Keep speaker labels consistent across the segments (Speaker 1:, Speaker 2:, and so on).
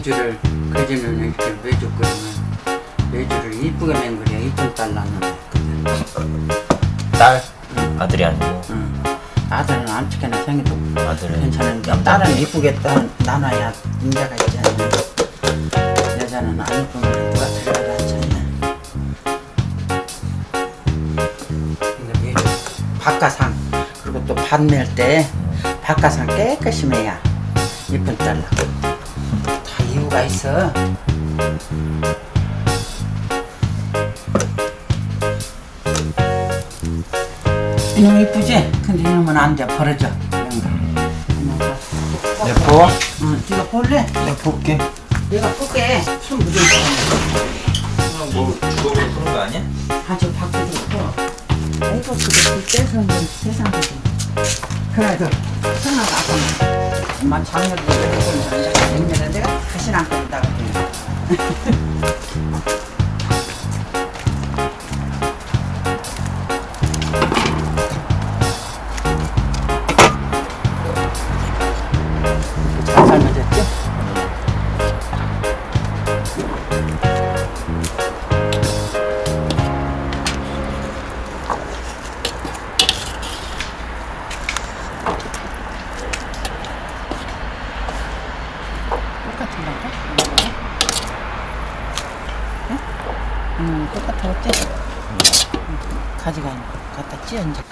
Speaker 1: 매주를 그리는 이렇게 매주 그리면 매주를 이쁘게 맹그려 이쁜 딸 낳는
Speaker 2: 딸 아들이 아니고.
Speaker 1: 응. 아들은 암치게나 생겨도
Speaker 2: 아들은
Speaker 1: 괜찮은데 딸은 이쁘게 따, 나눠야 인자가 있잖아 여자는 안 이쁘면 누가 들어가라 하잖아 근데 매주 박가상 그리고 또밭멜때 박가상 깨끗이 매야. 이쁜 딸 낳고. 다 이유가 있어. 이놈 이쁘지? 근데 이놈은 안 돼. 버려져
Speaker 2: 내 보?
Speaker 1: 응, 네가 볼래?
Speaker 2: 내 볼게.
Speaker 1: 내가 볼게. 숨 묻어 있어
Speaker 2: 뭐 주걱으로 푸는 거 아니야?
Speaker 1: 아저 밖에 있고. 아이고 그거 불 떼서 세상 거지 그래도 생각 아까 엄마 작년에 내가 내가 다시는 안 끓인다 그 갖다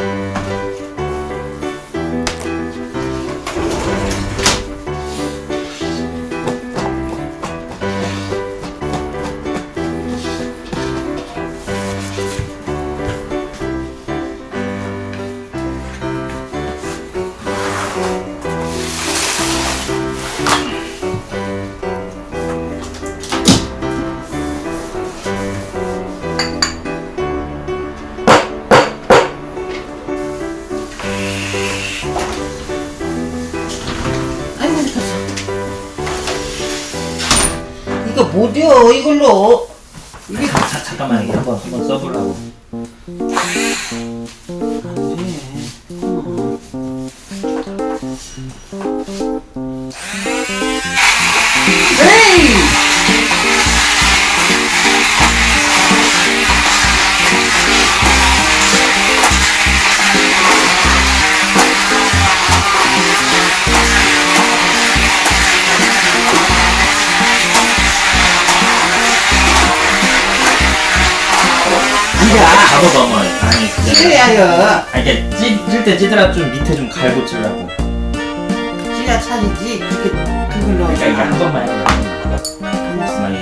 Speaker 1: 이거 못이요, 이걸로. 이게
Speaker 2: 자, 잠깐만 이게 한번 한번 써보려고 그게
Speaker 1: 그래야요.
Speaker 2: 아니 이게 찔때 찌더라 좀 밑에 좀 갈고 찔라고
Speaker 1: 찌야 차리지. 그렇게 그걸로.
Speaker 2: 그러니까 이게 한 번만 해봐 가만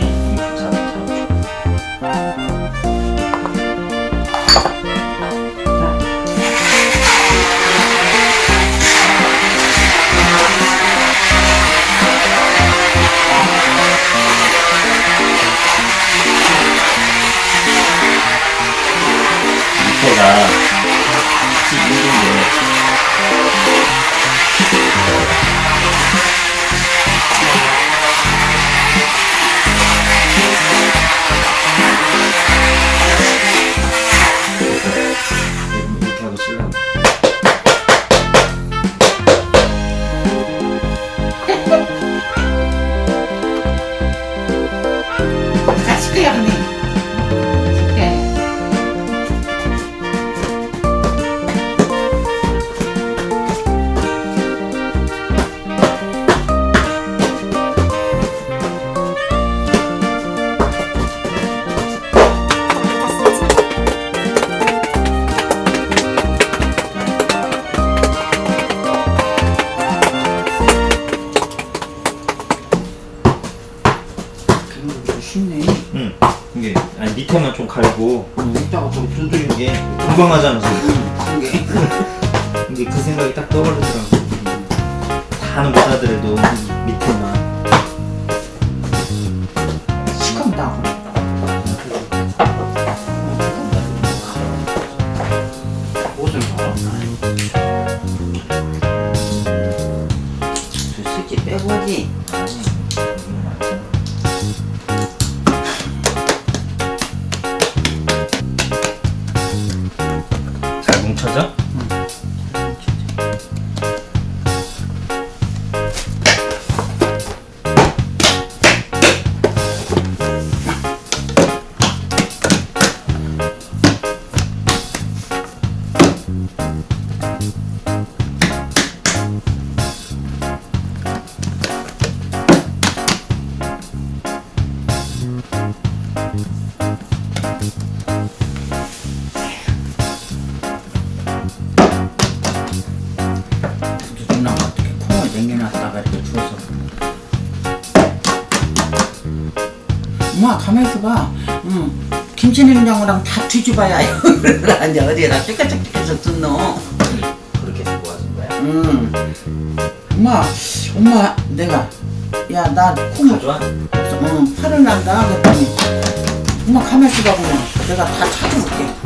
Speaker 2: 갈고
Speaker 1: 응, 이따가 또 두드리고.
Speaker 2: 이게 금방 하잖아.
Speaker 1: 이게
Speaker 2: 그 생각이 딱 떠오르더라고. 다는 못하더라도 밑에만. 잘뭉
Speaker 1: 김치 냉장고랑 다 뒤집어야 이거를 이제 어디에다 삐까짝삐까짝 뜯노.
Speaker 2: 그렇게 해서 모아준 거야?
Speaker 1: 응. 엄마, 엄마 내가 야 나 콩을
Speaker 2: 가져와?
Speaker 1: 응, 팔을 난다 그랬더니 엄마 가만히 있어봐 그냥 내가 다 찾아볼게.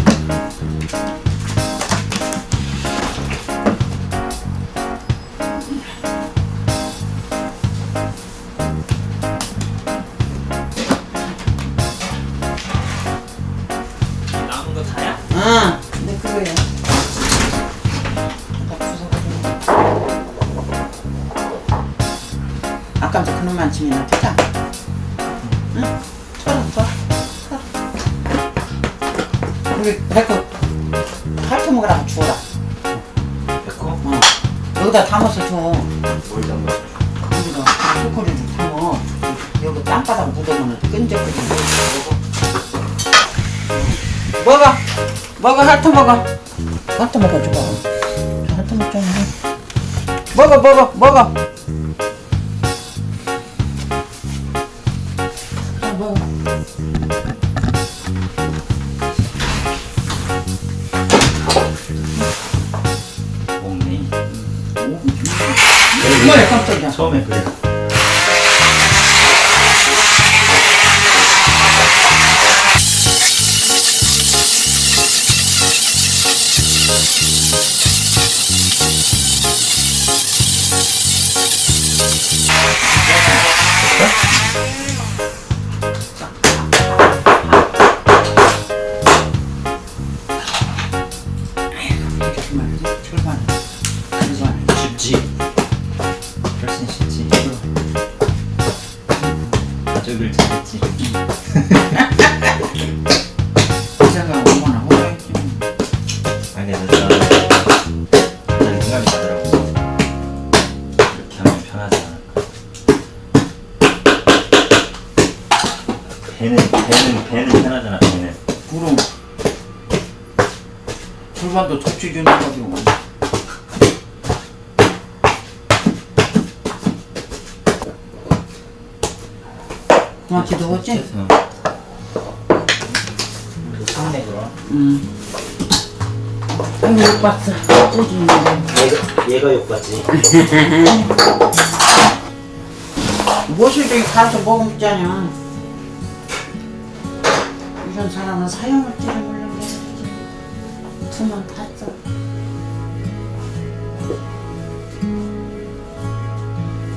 Speaker 1: 먹으라고 주워라.
Speaker 2: 백호?
Speaker 1: 어. 여기다 담아서 줘.
Speaker 2: 뭘 담가?
Speaker 1: 여기다 초콜릿 좀 담어. 여기 땅바닥 묻으면 끈적끈적 먹어. 먹어. 먹어, 핥어 먹어. 핥어 먹어, 줘봐. 저 핥어 먹잖아. 먹어, 먹어, 먹어. 자, 먹어. 이자가 얼마나 호랑이지.
Speaker 2: 아니 나난 생각이 나더라고. 이렇게 하면 편하지 않을까. 배는 배는 배는 편하잖아 배는.
Speaker 1: 그럼 절반도 접시 주는 가지 고 그만치 넣었지?
Speaker 2: 응. 상내 그럼.
Speaker 1: 응 아이고 못 봤어 쪄주는데
Speaker 2: 얘가 얘가.
Speaker 1: 무엇을 저기 갈아서 먹으잖아 이런 사람은 사용할 줄을 몰랐네 두면 봤어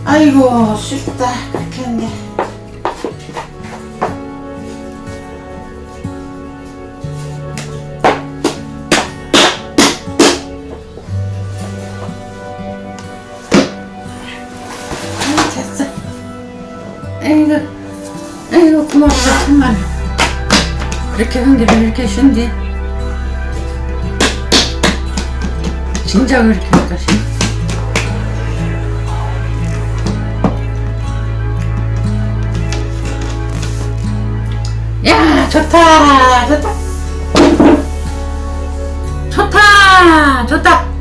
Speaker 1: 아이고 쉽다 그렇게 했네 아이고 아이고 고맙다 정말 그렇게 한 길을 이렇게 쉬운데 진작 그렇게 할까 싶어 야 좋다 좋다. 좋다 좋다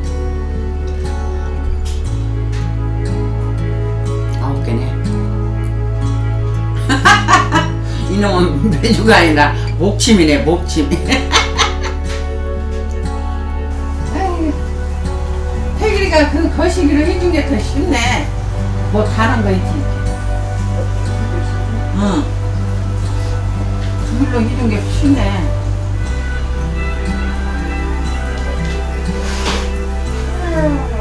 Speaker 1: 매주가 아니라 목침이네 목침. 태길이가 그 거시기를 해준 게 더 쉽네. 뭐 다른 거 있지? 응. 그걸로 해준 게 쉽네. 아